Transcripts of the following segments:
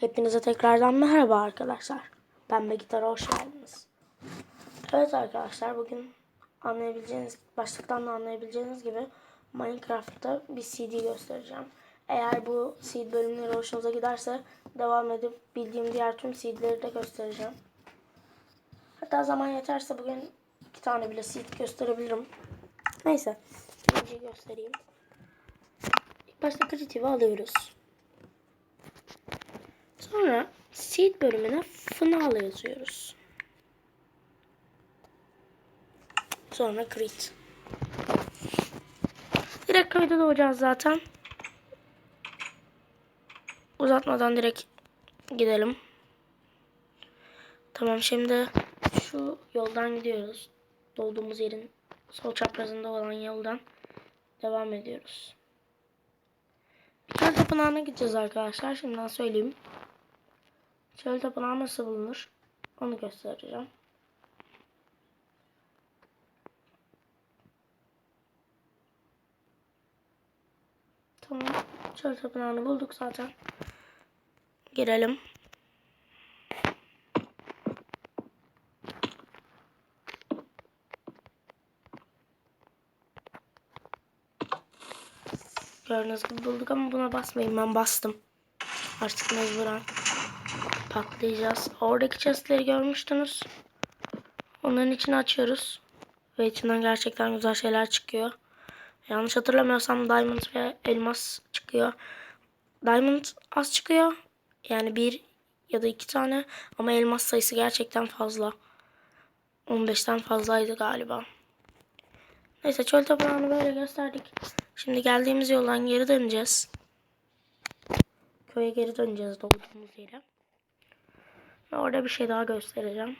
Hepinize tekrardan merhaba arkadaşlar. Pembe Gitar'a hoş geldiniz. Evet arkadaşlar bugün anlayabileceğiniz, başlıktan da anlayabileceğiniz gibi Minecraft'ta bir CD göstereceğim. Eğer bu CD bölümleri hoşunuza giderse devam edip bildiğim diğer tüm CD'leri de göstereceğim. Hatta zaman yeterse bugün iki tane bile CD gösterebilirim. Neyse. Birinciyi göstereyim. İlk başta Creative'i alıyoruz. Sonra seed bölümüne Fnal yazıyoruz. Sonra crit. Direkt kayda doğacağız zaten. Uzatmadan direkt gidelim. Tamam şimdi şu yoldan gidiyoruz. Dolduğumuz yerin sol çaprazında olan yoldan devam ediyoruz. Çöl tapınağına gideceğiz arkadaşlar. Şimdiden söyleyeyim. Çöl tapınağı nasıl bulunur? Onu göstereceğim. Tamam. Çöl tapınağını bulduk zaten. Girelim. Gördüğünüz gibi bulduk ama buna basmayın. Ben bastım. Artık mecburen patlayacağız. Oradaki chestleri görmüştünüz. Onların içini açıyoruz. Ve içinden gerçekten güzel şeyler çıkıyor. Yanlış hatırlamıyorsam diamond ve elmas çıkıyor. Diamond az çıkıyor. Yani bir ya da iki tane. Ama elmas sayısı gerçekten fazla. 15'ten fazlaydı galiba. Neyse çöl tapınağını böyle gösterdik. Şimdi geldiğimiz yoldan geri döneceğiz. Köye geri döneceğiz doğduğumuz yere. Ve orada bir şey daha göstereceğim.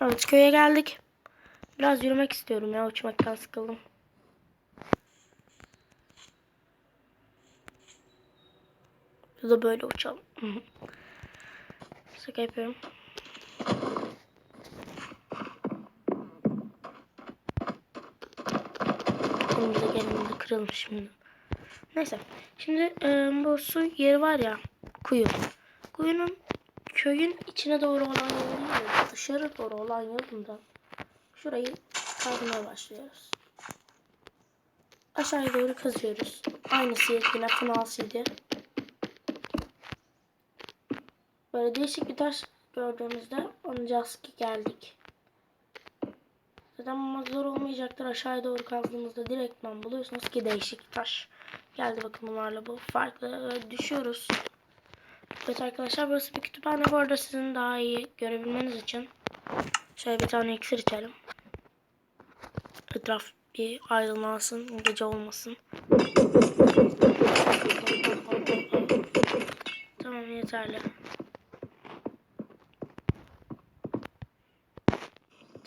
Evet köye geldik. Biraz yürümek istiyorum ya uçmaktan sıkıldım. Ya da böyle uçalım. Şaka yapıyorum. Elimizde gelimizde kıralım şimdi. Neyse. Şimdi e, bu su yeri var ya. Kuyu. Kuyunun köyün içine doğru olan yolunda dışarı doğru olan yolunda şurayı kazmaya başlıyoruz. Aşağıya doğru kazıyoruz. Aynısı yine fınalsıydı. Böyle değişik bir taş gördüğümüzde anlayacağız ki geldik. Zaten zor olmayacaktır. Aşağıya doğru kazdığımızda direktman buluyorsunuz ki değişik taş. Geldi bakın bunlarla bu farklı Böyle düşüyoruz. Evet arkadaşlar burası bir kütüphane. Bu arada sizin daha iyi görebilmeniz için şöyle bir tane iksir içelim. Etraf bir aydınlansın. Gece olmasın. Tamam yeterli.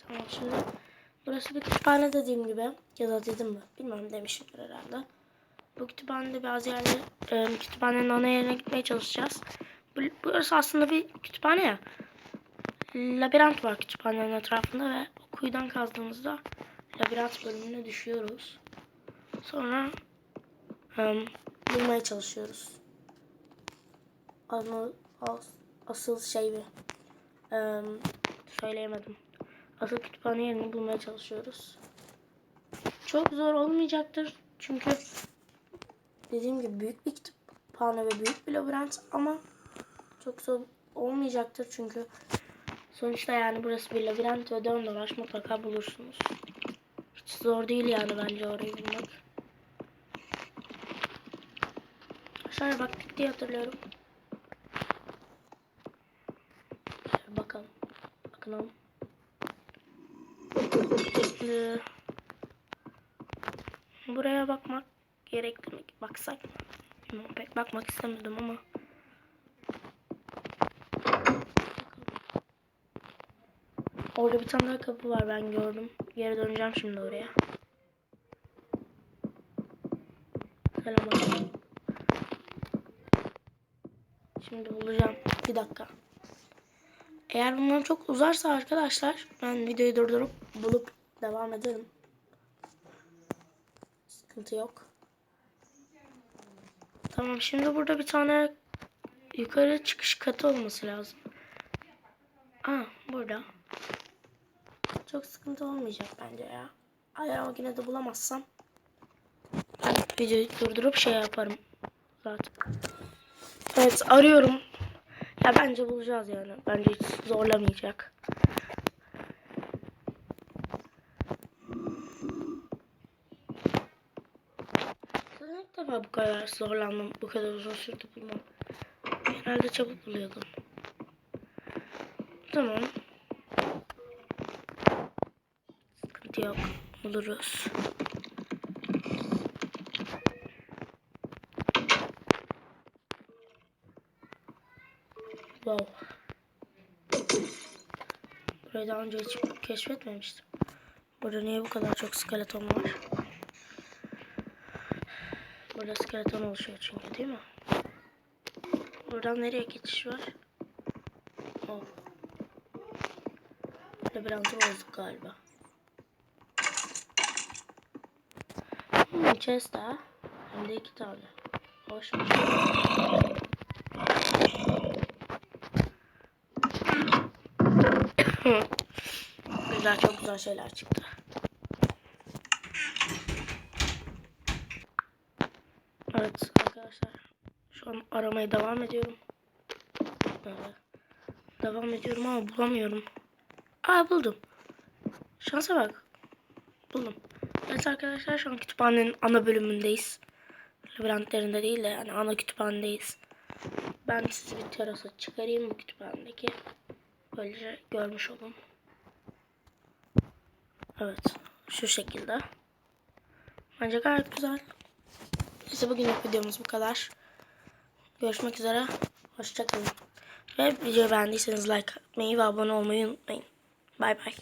Tamam şimdi burası bir kütüphane dediğim gibi ya da dedim mi bilmiyorum demişimdir herhalde. Bu kütüphanede bazı yerler e, kütüphanenin ana yerine gitmeye çalışacağız. Bu, burası aslında bir kütüphane ya. Labirent var kütüphanenin etrafında ve kuyudan kazdığımızda labirent bölümüne düşüyoruz. Sonra e, bulmaya çalışıyoruz. Ana, as, asıl şey bir e, söyleyemedim. Asıl kütüphane yerini bulmaya çalışıyoruz. Çok zor olmayacaktır. Çünkü dediğim gibi büyük bir kütüphane ve büyük bir labirent ama çok zor olmayacaktır çünkü sonuçta yani burası bir labirent ve dön dolaş mutlaka bulursunuz. Hiç zor değil yani bence orayı bulmak. Aşağıya baktık diye hatırlıyorum. Şöyle bakalım. Bakalım. Buraya bakmak gerekli mi? Baksak? Bilmiyorum, pek bakmak istemedim ama. Orada bir tane daha kapı var ben gördüm. Geri döneceğim şimdi oraya. Selam Şimdi bulacağım. Bir dakika. Eğer bundan çok uzarsa arkadaşlar ben videoyu durdurup bulup devam ederim. Sıkıntı yok. Tamam şimdi burada bir tane yukarı çıkış katı olması lazım. Aa burada. Çok sıkıntı olmayacak bence ya. O yine de bulamazsam ben videoyu durdurup şey yaparım zaten. Evet arıyorum. Ya bence bulacağız yani. Bence hiç zorlamayacak. Ben ilk defa bu kadar zorlandım. Bu kadar uzun sürdü bulmam. Genelde çabuk buluyordum. Tamam. Sıkıntı yok. Buluruz. Wow. Burayı daha önce hiç keşfetmemiştim. Burada niye bu kadar çok skeleton var? Burada skeleton oluşuyor çünkü değil mi? Buradan nereye geçiş var? Oh. Labirenti bozduk galiba. Hmm, chest daha. Hem de iki tane. Hoşmuş. güzel çok güzel şeyler çıktı. Evet arkadaşlar. Şu an aramaya devam ediyorum. Devam ediyorum ama bulamıyorum. Aa buldum. Şansa bak. Buldum. Evet arkadaşlar şu an kütüphanenin ana bölümündeyiz. Labirentlerinde değil de yani ana kütüphanedeyiz. Ben sizi bir terasa çıkarayım bu kütüphanedeki. Böylece görmüş olun. Evet. Şu şekilde. Bence gayet güzel. Neyse bugünlük videomuz bu kadar. Görüşmek üzere. Hoşçakalın. Ve videoyu beğendiyseniz like atmayı ve abone olmayı unutmayın. Bay bay.